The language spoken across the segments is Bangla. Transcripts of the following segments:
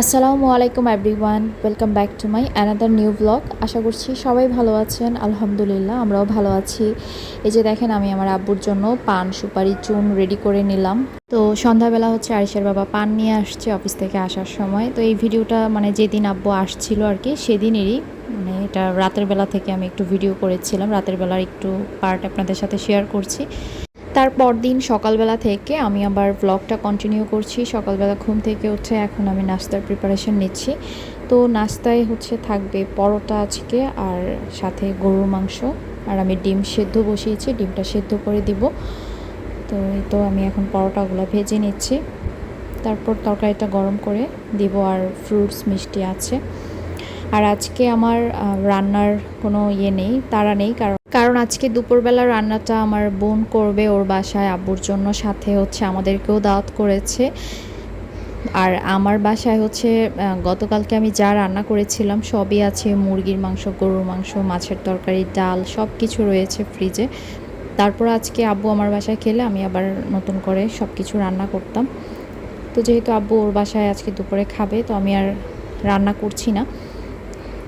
আসসালামু আলাইকুম everyone welcome back to my another new blog আশা করছি সবাই ভালো আছেন। আলহামদুলিল্লাহ, আমরাও ভালো আছি। এই যে দেখেন, আমি আমার আব্বুর জন্য পান সুপারি চুন রেডি করে নিলাম। তো সন্ধ্যাবেলা হচ্ছে আরিসের বাবা পান নিয়ে আসছে অফিস থেকে আসার সময়। তো এই ভিডিওটা মানে যেদিন আব্বু আসছিল আর কি, সেদিনেরই। মানে এটা রাতের বেলা থেকে আমি একটু ভিডিও করেছিলাম। রাতের বেলার একটু পার্ট আপনাদের সাথে শেয়ার করছি। তারপর দিন সকালবেলা থেকে আমি আবার ব্লগটা কন্টিনিউ করছি। সকালবেলা ঘুম থেকে উঠে এখন আমি নাস্তার প্রিপারেশন নিচ্ছি। তো নাস্তায় হচ্ছে থাকবে পরোটা আজকে আর সাথে গরুর মাংস। আর আমি ডিম সেদ্ধ বসিয়েছি, ডিমটা সেদ্ধ করে দিব। তো এই তো আমি এখন পরোটাগুলো ভেজে নিচ্ছি। তারপর তরকারিটা গরম করে দিব আর ফ্রুটস মিষ্টি আছে। আর আজকে আমার রান্নার কোনো ইয়ে নেই তারা নেই, কারণ কারণ আজকে দুপুরবেলা রান্নাটা আমার বোন করবে ওর বাসায়, আব্বুর জন্য, সাথে হচ্ছে আমাদেরকেও দাওয়াত করেছে। আর আমার বাসায় হচ্ছে গতকালকে আমি যা রান্না করেছিলাম সবই আছে, মুরগির মাংস, গরুর মাংস, মাছের তরকারি, ডাল সব কিছু রয়েছে ফ্রিজে তারপর আজকে আব্বু আমার বাসায় খেলে, আমি আবার নতুন করে সব কিছু রান্না করতাম। তো যেহেতু আব্বু ওর বাসায় আজকে দুপুরে খাবে, তো আমি আর রান্না করছি না।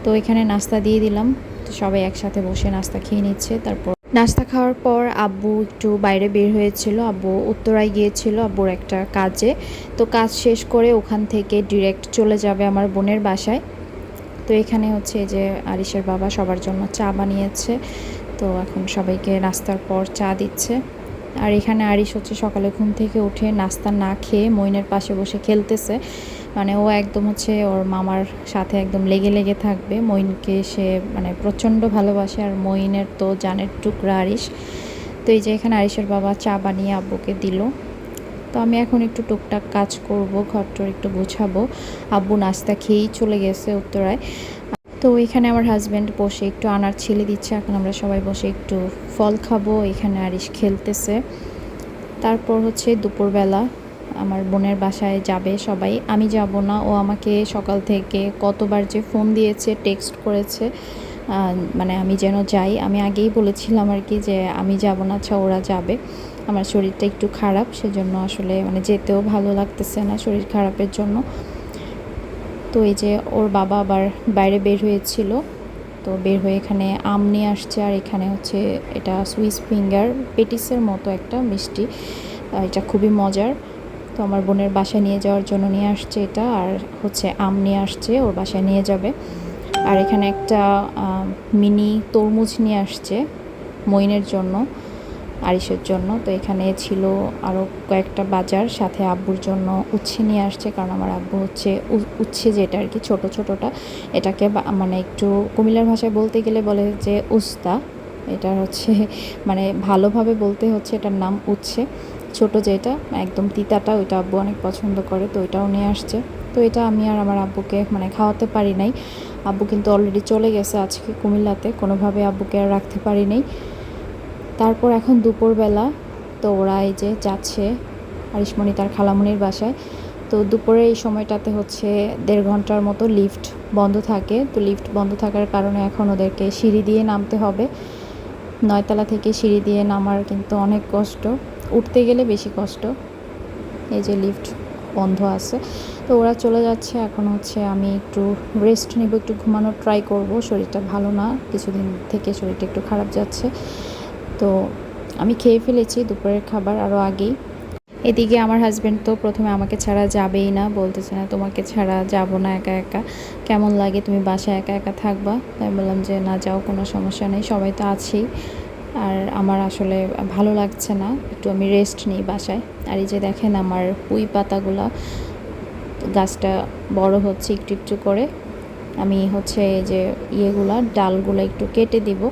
তো এখানে নাস্তা দিয়ে দিলাম। তো সবাই একসাথে বসে নাস্তা খেয়ে নিচ্ছে। তারপর নাস্তা খাওয়ার পর আব্বু একটু বাইরে বের হয়েছিল। আব্বু উত্তরায় গিয়েছিল আব্বুর একটা কাজে। তো কাজ শেষ করে ওখান থেকে ডিরেক্ট চলে যাবে আমার বোনের বাসায়। তো এখানে হচ্ছে যে আরিসের বাবা সবার জন্য চা বানিয়েছে। তো এখন সবাইকে নাস্তার পর চা দিচ্ছে। আর এখানে আরিস হচ্ছে সকালে ঘুম থেকে উঠে নাস্তা না খেয়ে মইনের পাশে বসে খেলতেছে। মানে ও একদম হচ্ছে ওর মামার সাথে একদম লেগে লেগে থাকবে। মইনকে সে মানে প্রচণ্ড ভালোবাসে আর মইনের তো জানের টুকরা আরিস তো এই যে এখানে আরিসের বাবা চা বানিয়ে আব্বুকে দিল। তো আমি এখন একটু টুকটাক কাজ করব, ঘরটর একটু গোছাবো। আব্বু নাস্তা খেয়েই চলে গেছে উত্তরায়। তো এখানে আমার হাজব্যান্ড বসে একটু আনার ছেলে দিচ্ছে। এখন আমরা সবাই বসে একটু ফল খাব। এখানে আরিস খেলতেছে। তারপর হচ্ছে দুপুরবেলা আমার বোনের বাসায় যাবে সবাই। আমি যাব না, ও আমাকে সকাল থেকে কতবার যে ফোন দিয়েছে টেক্সট করেছে মানে আমি যেন যাই। আমি আগেই বলেছিলাম আর কি যে আমি যাব না আচ্ছা ওরা যাবে। আমার শরীরটা একটু খারাপ, সেজন্য আসলে মানে যেতেও ভালো লাগতেছে না শরীর খারাপের জন্য। তো এই যে ওর বাবা আবার বাইরে বের হয়েছিল, তো বের হয়ে এখানে আম নিয়ে আসছে আর এখানে হচ্ছে এটা সুইস ফিঙ্গার পেটিসের মতো একটা মিষ্টি। এটা খুবই মজার। তো আমার বোনের বাসায় নিয়ে যাওয়ার জন্য নিয়ে আসছে এটা, আর হচ্ছে আম নিয়ে আসছে, ওর বাসায় নিয়ে যাবে। আর এখানে একটা মিনি তরমুজ নিয়ে আসছে মইনের জন্য, আরিসের জন্য। তো এখানে ছিল আরও কয়েকটা বাজার, সাথে আব্বুর জন্য উচ্ছে নিয়ে আসছে, কারণ আমার আব্বু হচ্ছে উচ্ছে যেটা আর কি, ছোটো ছোটোটা। এটাকে মানে একটু কুমিল্লার ভাষায় বলতে গেলে বলে যে উস্তা। এটা হচ্ছে মানে ভালোভাবে বলতে হচ্ছে এটার নাম উচ্ছে। ছোট যেটা, একদম তিতাটা, ওইটা আব্বু অনেক পছন্দ করে, তো ওইটাও নিয়ে আসছে। তো এটা আমি আর আমার আব্বুকে মানে খাওয়াতে পারি নাই। আব্বু কিন্তু অলরেডি চলে গেছে আজকে কুমিল্লাতে, কোনোভাবে আব্বুকে আর রাখতে পারি নাই। তারপর এখন দুপুরবেলা, তো ওরা এই যে যাচ্ছে আরিশমণি তার খালামণির বাসায়। তো দুপুরে এই সময়টাতে হচ্ছে দেড় ঘণ্টার মতো লিফট বন্ধ থাকে। তো লিফট বন্ধ থাকার কারণে এখন ওদেরকে সিঁড়ি দিয়ে নামতে হবে। নয়তলা থেকে সিঁড়ি দিয়ে নামার কিন্তু অনেক কষ্ট। উঠতে গেলে বেশি কষ্ট। এই যে লিফট বন্ধ আছে। তো ওরা চলে যাচ্ছে। এখন হচ্ছে আমি একটু রেস্ট নেব, একটু ঘুমানোর ট্রাই করব। শরীরটা ভালো না। কিছুদিন থেকে শরীরটা একটু খারাপ যাচ্ছে। তো আমি খেয়ে ফেলেছি দুপুরের খাবার আরও আগেই। এদিকে আমার হাজব্যান্ড তো প্রথমে আমাকে ছাড়া যাবেই না। বলতেছে না, তোমাকে ছাড়া যাব না একা একা। কেমন লাগে তুমি বাসায় একা একা থাকবা? তাই বললাম যে, না, যাও, কোনো সমস্যা নেই। সবাই তো আছেই। আর আমার আসলে ভালো লাগছে না। একটু আমি রেস্ট নিই বাসায়। আর এই যে দেখেন আমার পুঁই পাতাগুলা, গাছটা বড় হচ্ছে একটু একটু করে। আমি হচ্ছে এই যে ইয়েগুলা, ডালগুলো একটু কেটে দিব।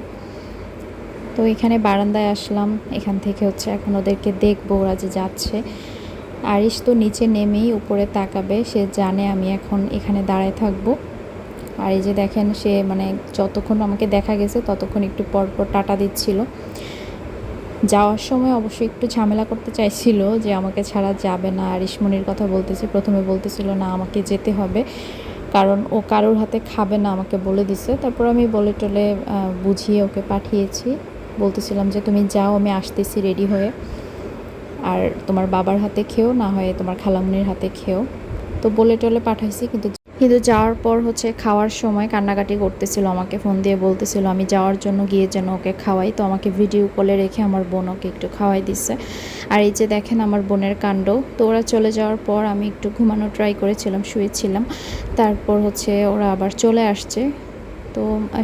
তো এখানে বারান্দায় আসলাম। এখান থেকে হচ্ছে এখন ওদেরকে দেখব, ওরা যে যাচ্ছে। আরিশ তো নিচে নেমেই উপরে তাকাবে। সে জানে আমি এখন এখানে দাঁড়ায় থাকব। আর এই যে দেখেন, সে মানে যতক্ষণ আমাকে দেখা গেছে, ততক্ষণ একটু পর পর টাটা দিচ্ছিল। যাওয়ার সময় অবশ্যই একটু ঝামেলা করতে চাইছিল যে আমাকে ছাড়া যাবে না। আর আরিশমণির কথা বলতেছে, প্রথমে বলতেছিল, না, আমাকে যেতে হবে। কারণ ও কারোর হাতে খাবে না, আমাকে বলে দিছে। তারপর আমি বলে টলে বুঝিয়ে ওকে পাঠিয়েছি। বলতেছিলাম যে, তুমি যাও, আমি আসতেছি রেডি হয়ে। আর তোমার বাবার হাতে খেও, না হয় তোমার খালামুনির হাতে খেও। তো বলে টলে পাঠাইছি, কিন্তু কিন্তু যাওয়ার পর হচ্ছে খাওয়ার সময় কান্নাকাটি করতেছিল, আমাকে ফোন দিয়ে বলতেছিল, আমি যাওয়ার জন্য গিয়ে যেন ওকে খাওয়াই। তো আমাকে ভিডিও কলে রেখে আমার বোন ওকে একটু খাওয়াই দিচ্ছে আর এই যে দেখেন আমার বোনের কাণ্ড, তো ওরা চলে যাওয়ার পর আমি একটু ঘুমানো ট্রাই করেছিলাম, শুয়েছিলাম। তারপর হচ্ছে ওরা আবার চলে আসছে। তো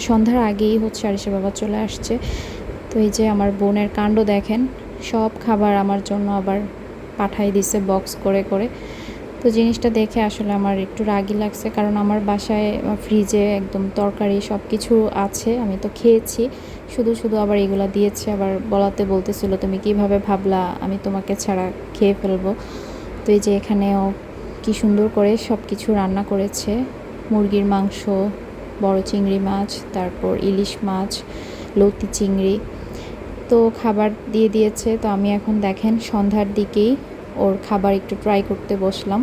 সন্ধ্যার আগেই হচ্ছে আরিসের বাবা চলে আসছে। তো এই যে আমার বোনের কাণ্ড দেখেন, সব খাবার আমার জন্য আবার পাঠাই দিছে বক্স করে করে। তো জিনিসটা দেখে আসলে আমার একটু রাগই লাগছে। কারণ আমার বাসায় ফ্রিজে একদম তরকারি সব কিছু আছে, আমি তো খেয়েছি। শুধু শুধু আবার এগুলো দিয়েছে, আবার বলাতে বলতেছিল, তুমি কীভাবে ভাবলা আমি তোমাকে ছাড়া খেয়ে ফেলব? তো এই যে এখানেও কি সুন্দর করে সব কিছু রান্না করেছে। মুরগির মাংস, বড় চিংড়ি মাছ, তারপর ইলিশ মাছ, লতি চিংড়ি। তো খাবার দিয়ে দিয়েছে। তো আমি এখন দেখেন সন্ধ্যার দিকেই ওর খাবার একটু ট্রাই করতে বসলাম।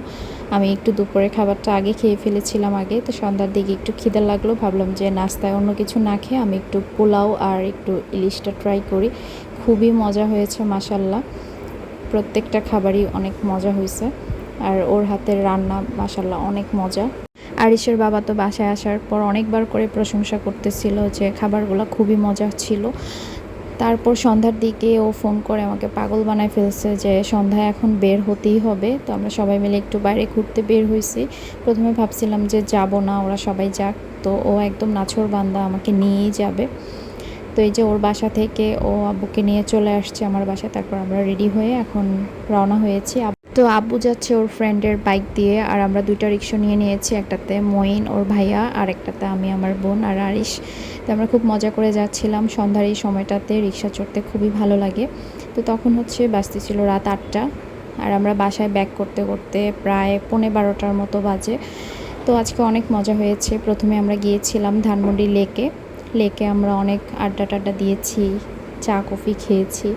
আমি একটু দুপুরে খাবারটা আগে খেয়ে ফেলেছিলাম আগে, তো সন্ধ্যার দিকে একটু খিদে লাগল, ভাবলাম যে নাস্তায় অন্য কিছু না খেয়ে আমি একটু পোলাও আর একটু ইলিশটা ট্রাই করি। খুবই মজা হয়েছে মাসাল্লাহ প্রত্যেকটা খাবারই অনেক মজা হয়েছে। আর ওর হাতের রান্না মাসাল্লাহ অনেক মজা। আরিসের বাবা তো বাসায় আসার পর অনেকবার করে প্রশংসা করতেছিল যে খাবারগুলো খুবই মজা ছিল। তারপর সন্ধ্যার দিকে ও ফোন করে আমাকে পাগল বানায় ফেলছে যে সন্ধ্যায় এখন বের হতেই হবে। তো আমরা সবাই মিলে একটু বাইরে ঘুরতে বের হয়েছি। প্রথমে ভাবছিলাম যে যাব না, ওরা সবাই যাক। তো ও একদম নাছর বান্দা, আমাকে নিয়েই যাবে। তো এই যে ওর বাসা থেকে ও আব্বুকে নিয়ে চলে আসছে আমার বাসায়। তারপর আমরা রেডি হয়ে এখন রওনা হয়েছি। তো আব্বু যাচ্ছে ওর ফ্রেন্ডের বাইক দিয়ে আর আমরা দুইটা রিক্সা নিয়ে নিয়েছি, একটাতে মইন ওর ভাইয়া, আর একটাতে আমি আমার বোন আর আরিশ। তো আমরা খুব মজা করে যাচ্ছিলাম। সন্ধ্যার এই সময়টাতে রিক্সা চড়তে খুবই ভালো লাগে। তো তখন হচ্ছে বাসতে ছিল রাত আটটা আর আমরা বাসায় ব্যাক করতে করতে প্রায় পৌনে বারোটার মতো বাজে। তো আজকে অনেক মজা হয়েছে। প্রথমে আমরা গিয়েছিলাম ধানমন্ডি লেকে লেকে আমরা অনেক আড্ডা টাড্ডা দিয়েছি, চা, কফি খেয়েছি।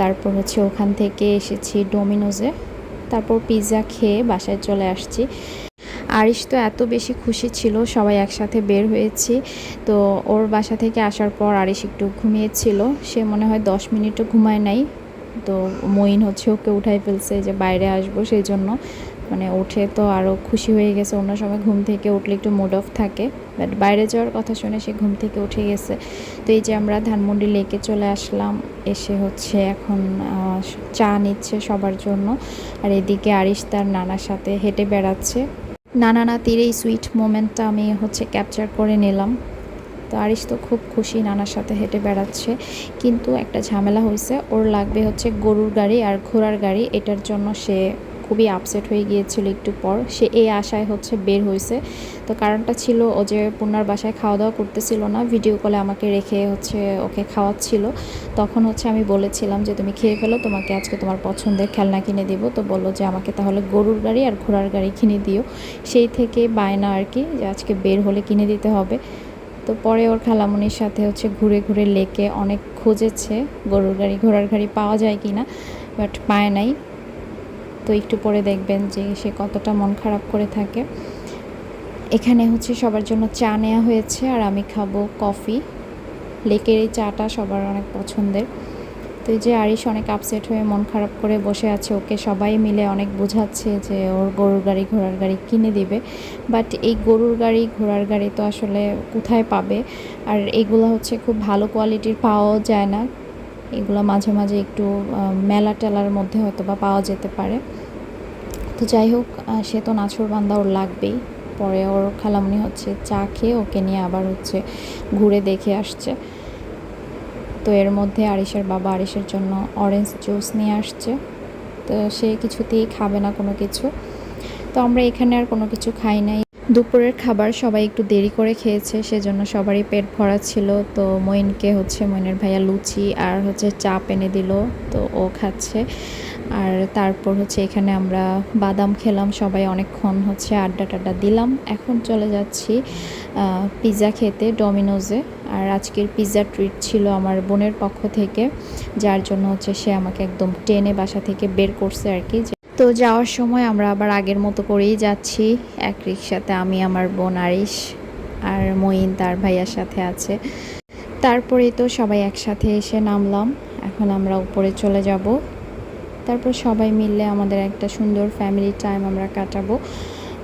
তারপর হচ্ছে ওখান থেকে এসেছি ডোমিনোজে তারপর পিৎজা খেয়ে বাসায় চলে আসছি। আরিশ তো এত বেশি খুশি ছিল, সবাই একসাথে বের হয়েছি। তো ওর বাসা থেকে আসার পর আরিশ একটু ঘুমিয়েছিল। সে মনে হয় দশ মিনিটও ঘুমায় নাই। তো মইন হচ্ছে ওকে উঠাই ফেলছে যে বাইরে আসব সেই জন্য। মানে উঠে তো আরও খুশি হয়ে গেছে। অন্য সময় ঘুম থেকে উঠলে একটু মুড অফ থাকে। বাট বাইরে যাওয়ার কথা শুনে সে ঘুম থেকে উঠে গেছে। তো এই যে আমরা ধানমন্ডি লেকে চলে আসলাম। এসে হচ্ছে এখন চা নিচ্ছে সবার জন্য। আর এদিকে আরিশ তার নানার সাথে হেঁটে বেড়াচ্ছে। নানা নাতির এই সুইট মোমেন্টটা আমি হচ্ছে ক্যাপচার করে নিলাম। তো আরিশ তো খুব খুশি নানার সাথে হেঁটে বেড়াচ্ছে। কিন্তু একটা ঝামেলা হয়েছে ওর লাগবে হচ্ছে গরুর গাড়ি আর ঘোড়ার গাড়ি। এটার জন্য সে খুবই আপসেট হয়ে গিয়েছিল একটু পর। সে এই আশায় হচ্ছে বের হয়েছে। তো কারণটা ছিল ও যে পুনার বাসায় খাওয়া দাওয়া করতেছিল না ভিডিও কলে আমাকে রেখে হচ্ছে ওকে খাওয়াচ্ছিল। তখন হচ্ছে আমি বলেছিলাম যে, তুমি খেয়ে ফেলো, তোমাকে আজকে তোমার পছন্দের খেলনা কিনে দিব। তো বলল যে, আমাকে তাহলে গরুর গাড়ি আর ঘোড়ার গাড়ি কিনে দিও। সেই থেকে বায়না আর কি, যে আজকে বের হলে কিনে দিতে হবে। তো পরে ওর খালামনির সাথে হচ্ছে ঘুরে ঘুরে লেকে অনেক খুঁজেছে, গরুর গাড়ি, ঘোড়ার গাড়ি পাওয়া যায় কি না বাট পায় নাই। তো একটু পরে দেখবেন যে সে কতটা মন খারাপ করে থাকে। এখানে হচ্ছে সবার জন্য চা নেওয়া হয়েছে আর আমি খাব কফি। লেকের এই চাটা সবার অনেক পছন্দের। তো এই যে আরিশ অনেক আপসেট হয়ে মন খারাপ করে বসে আছে, ওকে সবাই মিলে অনেক বোঝাচ্ছে যে ওর গরুর গাড়ি, ঘোড়ার গাড়ি কিনে দিবে। বাট এই গরুর গাড়ি, ঘোড়ার গাড়ি তো আসলে কোথায় পাবে? আর এগুলো হচ্ছে খুব ভালো কোয়ালিটির পাওয়াও যায় না। এগুলো মাঝে মাঝে একটু মেলা টেলার মধ্যে হয়তো বা পাওয়া যেতে পারে। তো যাই হোক সে তো নাছর বান্দা ওর লাগবেই। পরে ওর খালামনি হচ্ছে চা খেয়ে ওকে নিয়ে আবার হচ্ছে ঘুরে দেখে আসছে। তো এর মধ্যে আরিসের বাবা আরিসের জন্য অরেঞ্জ জুস নিয়ে আসছে। তো সে কিছুতেই খাবে না কোনো কিছু। তো আমরা এখানে আর কোনো কিছু খাই নাই। দুপুরের খাবার সবাই একটু দেরি করে খেয়েছে, সেজন্য সবারই পেট ভরা ছিল। তো মইনকে হচ্ছে মইনের ভাইয়া লুচি আর হচ্ছে চাপ এনে দিল, তো ও খাচ্ছে। আর তারপর হচ্ছে এখানে আমরা বাদাম খেলাম, সবাই অনেকক্ষণ হচ্ছে আড্ডা টাড্ডা দিলাম। এখন চলে যাচ্ছি পিৎজা খেতে ডমিনোজে। আর আজকের পিৎজা ট্রিট ছিল আমার বোনের পক্ষ থেকে, যার জন্য হচ্ছে সে আমাকে একদম টেনে বাসা থেকে বের করছে আর কি। তো যাওয়ার সময় আমরা আবার আগের মতো করেই যাচ্ছি। এক রিক্সাতে আমি, আমার বোন আরিশ আর মঈন তার ভাইয়ার সাথে আছে। তারপরে তো সবাই একসাথে এসে নামলাম। এখন আমরা উপরে চলে যাব। তারপর সবাই মিললে আমাদের একটা সুন্দর ফ্যামিলি টাইম আমরা কাটাবো।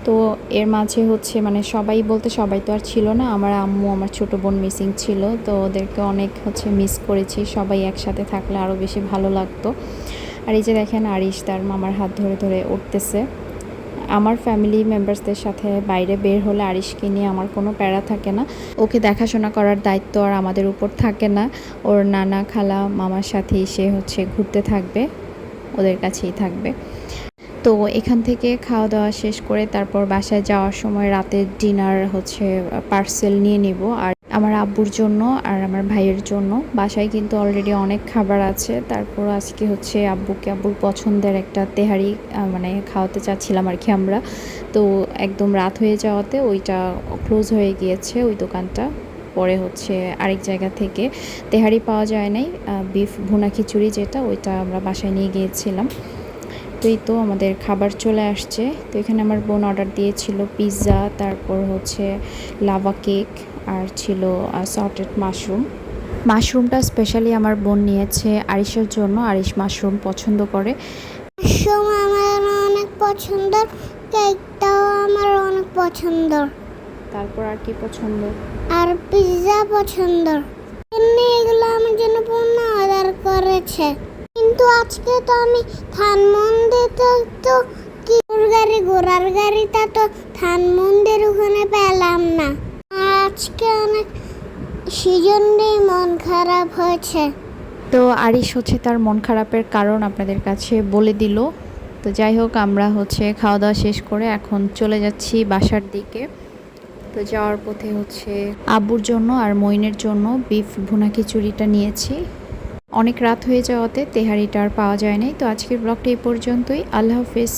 তো এর মাঝে হচ্ছে মানে সবাই বলতে সবাই তো আর ছিল না। আমার আম্মু, আমার ছোট বোন মিসিং ছিল। তো ওদেরকে অনেক হচ্ছে মিস করেছি। সবাই একসাথে থাকলে আরও বেশি ভালো লাগতো। আর এই যে দেখেন আরিশ তার মামার হাত ধরে ধরে উঠতেছে। আমার ফ্যামিলি মেম্বার্সদের সাথে বাইরে বের হলে আরিশকে নিয়ে আমার কোনো প্যারা থাকে না। ওকে দেখাশোনা করার দায়িত্ব আর আমাদের উপর থাকে না। ওর নানা খালা মামার সাথেই সে হচ্ছে ঘুরতে থাকবে, ওদের কাছেই থাকবে। তো এখান থেকে খাওয়া দাওয়া শেষ করে তারপর বাসায় যাওয়ার সময় রাতের ডিনার হচ্ছে পার্সেল নিয়ে নিব। আর আমার আব্বুর জন্য আর আমার ভাইয়ের জন্য। বাসায় কিন্তু অলরেডি অনেক খাবার আছে। তারপর আজকে হচ্ছে আব্বুকে, আব্বুর পছন্দের একটা তেহারি মানে খাওয়াতে চাচ্ছিলাম আর কি আমরা। তো একদম রাত হয়ে যাওয়াতে ওইটা ক্লোজ হয়ে গিয়েছে ওই দোকানটা। পরে হচ্ছে আরেক জায়গা থেকে তেহারি পাওয়া যায় নাই বিফ ভুনা খিচুড়ি যেটা, ওইটা আমরা বাসায় নিয়ে গিয়েছিলাম। এই তো আমাদের খাবার চলে আসছে। তো এখানে আমার বোন অর্ডার দিয়েছিল পিৎজা তারপর হচ্ছে লাভা কেক আর ছিল সল্টেড মাশরুম মাশরুমটা স্পেশালি আমার বোন নিয়েছে আরিশের জন্য। আরিশ মাশরুম পছন্দ করে। মাশরুম আমার অনেক পছন্দ কেকটাও আমার অনেক পছন্দ তারপর আর কি পছন্দ? আর পিৎজা পছন্দ এগুলো আমার জন্য পূর্ণ অর্ডার করেছে। কিন্তু আজকে তো আমি ধানমন্দিরতে তো কি গাড়ি, ঘোড়ার গাড়িটা তো ধানমন্দির ওখানে পেলাম না। আজকে অনেক সেজন্যই মন খারাপ হয়েছে। তো আরিশ হচ্ছে তার মন খারাপের কারণ আপনাদের কাছে বলে দিল। তো যাই হোক, আমরা হচ্ছে খাওয়া দাওয়া শেষ করে এখন চলে যাচ্ছি বাসার দিকে। তো যাওয়ার পথে হচ্ছে আব্বুর জন্য আর মইনের জন্য বিফ ভুনা খিচুড়িটা নিয়েছি। অনেক রাত হয়ে যাওয়াতে তেহারিটা আর পাওয়া যায় নাই। তো আজকের ব্লগটা এই পর্যন্তই। আল্লাহ হাফিজ।